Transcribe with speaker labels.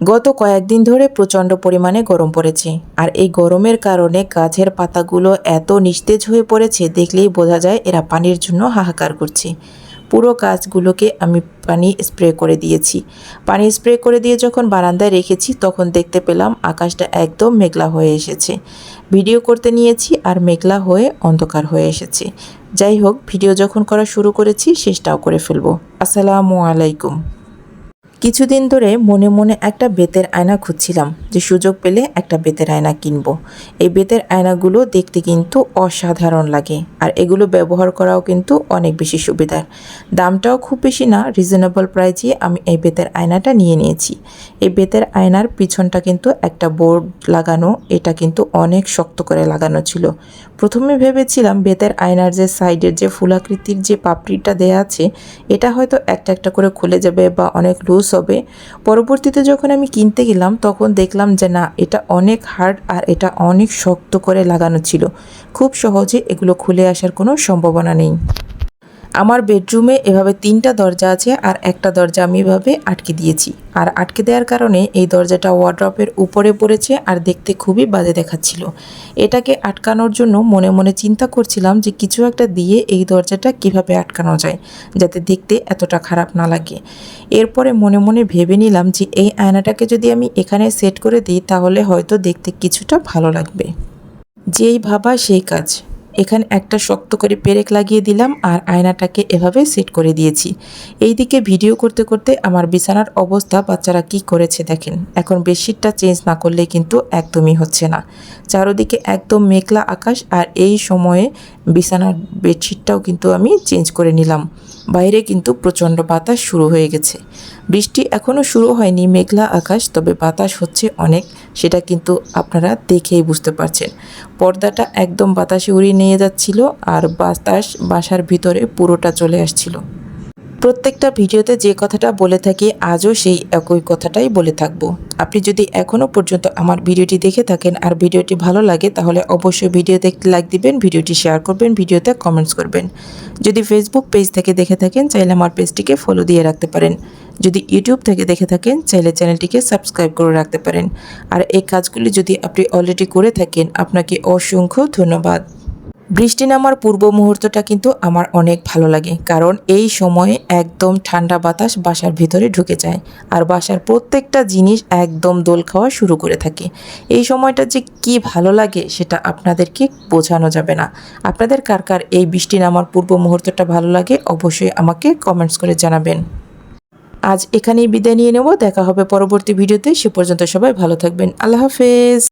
Speaker 1: গত কয়েকদিন ধরে প্রচণ্ড পরিমাণে গরম পড়েছে। আর এই গরমের কারণে গাছের পাতাগুলো এত নিস্তেজ হয়ে পড়েছে, দেখলেই বোঝা যায় এরা পানির জন্য হাহাকার করছে। পুরো গাছগুলোকে আমি পানি স্প্রে করে দিয়েছি। পানি স্প্রে করে দিয়ে যখন বারান্দায় রেখেছি, তখন দেখতে পেলাম আকাশটা একদম মেঘলা হয়ে এসেছে। ভিডিও করতে নিয়েছি আর মেঘলা হয়ে অন্ধকার হয়ে এসেছে। যাই হোক, ভিডিও যখন করা শুরু করেছি, শেষটাও করে ফেলব। আসসালামু আলাইকুম। কিছুদিন ধরে মনে মনে একটা বেতের আয়না খুঁজছিলাম যে সুযোগ পেলে একটা বেতের আয়না কিনবো। এই বেতের আয়নাগুলো দেখতে কিন্তু অসাধারণ লাগে আর এগুলো ব্যবহার করাও কিন্তু অনেক বেশি সুবিধার। দামটাও খুব বেশি না রিজনেবল প্রাইজে আমি এই বেতের আয়নাটা নিয়ে নিয়েছি। এই বেতের আয়নার পিছনটা কিন্তু একটা বোর্ড লাগানো, এটা কিন্তু অনেক শক্ত করে লাগানো ছিল। প্রথমে ভেবেছিলাম বেতের আয়নার যে সাইডের যে ফুলাকৃতির যে পাপড়িটা দেয়া আছে, এটা হয়তো একটা একটা করে খুলে যাবে বা অনেক লুজ হবে। পরবর্তীতে যখন আমি কিনতে গেলাম, তখন দেখলাম যে না, এটা অনেক হার্ড আর এটা অনেক শক্ত করে লাগানো ছিল। খুব সহজে এগুলো খুলে আসার কোনো সম্ভাবনা নেই। আমার বেডরুমে এভাবে তিনটা দরজা আছে আর একটা দরজা আমি এভাবে আটকে দিয়েছি। আর আটকে দেওয়ার কারণে এই দরজাটা ওয়ার্ড্রপের উপরে পড়েছে আর দেখতে খুবই বাজে দেখাচ্ছিল। এটাকে আটকানোর জন্য মনে মনে চিন্তা করছিলাম যে কিছু একটা দিয়ে এই দরজাটা কীভাবে আটকানো যায়, যাতে দেখতে এতটা খারাপ না লাগে। এরপরে মনে মনে ভেবে নিলাম যে এই আয়নাটাকে যদি আমি এখানে সেট করে দিই, তাহলে হয়তো দেখতে কিছুটা ভালো লাগবে। যেই ভাবা সেই কাজ। এখানে একটা শক্ত করে পেরেক লাগিয়ে দিলাম আর আয়নাটাকে এভাবে সেট করে দিয়েছি। এইদিকে ভিডিও করতে করতে আমার বিছানার অবস্থা, বাচ্চারা কি করেছে দেখেন। এখন বেডশিটটা চেঞ্জ না করলে কিন্তু একদমই হচ্ছে না। চারোদিকে একদম মেঘলা আকাশ আর এই সময়ে বিছানার বেডশিটটাও কিন্তু আমি চেঞ্জ করে নিলাম। বাইরে কিন্তু প্রচণ্ড বাতাস শুরু হয়ে গেছে। বৃষ্টি এখনও শুরু হয়নি, মেঘলা আকাশ, তবে বাতাস হচ্ছে অনেক, সেটা কিন্তু আপনারা দেখেই বুঝতে পারছেন। পর্দাটা একদম বাতাসে উড়িয়ে নিয়ে যাচ্ছিল আর বাতাস বাসার ভিতরে পুরোটা চলে আসছিল। প্রত্যেকটা ভিডিওতে যে কথাটা বলে থাকি, আজও সেই একই কথাটাই বলে থাকব। আপনি যদি এখনও পর্যন্ত আমার ভিডিওটি দেখে থাকেন আর ভিডিওটি ভালো লাগে, তাহলে অবশ্যই ভিডিও দেখতে লাইক দিবেন, ভিডিওটি শেয়ার করবেন, ভিডিওতে কমেন্টস করবেন। যদি ফেসবুক পেজ থেকে দেখে থাকেন, চাইলে আমার পেজটিকে ফলো দিয়ে রাখতে পারেন। যদি ইউটিউব থেকে দেখে থাকেন, চাইলে চ্যানেলটিকে সাবস্ক্রাইব করে রাখতে পারেন। আর এই কাজগুলি যদি আপনি অলরেডি করে থাকেন, আপনাকে অসংখ্য ধন্যবাদ। বৃষ্টি নামার পূর্ব মুহূর্তটা কিন্তু আমার অনেক ভালো লাগে, কারণ এই সময়ে একদম ঠান্ডা বাতাস বাসার ভিতরে ঢুকে যায় আর বাসার প্রত্যেকটা জিনিস একদম দোল খাওয়া শুরু করে থাকে। এই সময়টা যে কি ভালো লাগে সেটা আপনাদেরকে বোঝানো যাবে না। আপনাদের কার কার এই বৃষ্টি নামার পূর্ব মুহূর্তটা ভালো লাগে অবশ্যই আমাকে কমেন্টস করে জানাবেন। আজ এখানেই বিদায় নিয়ে নেব, দেখা হবে পরবর্তী ভিডিওতে, সে পর্যন্ত সবাই ভালো থাকবেন। আল্লাহ হাফেজ।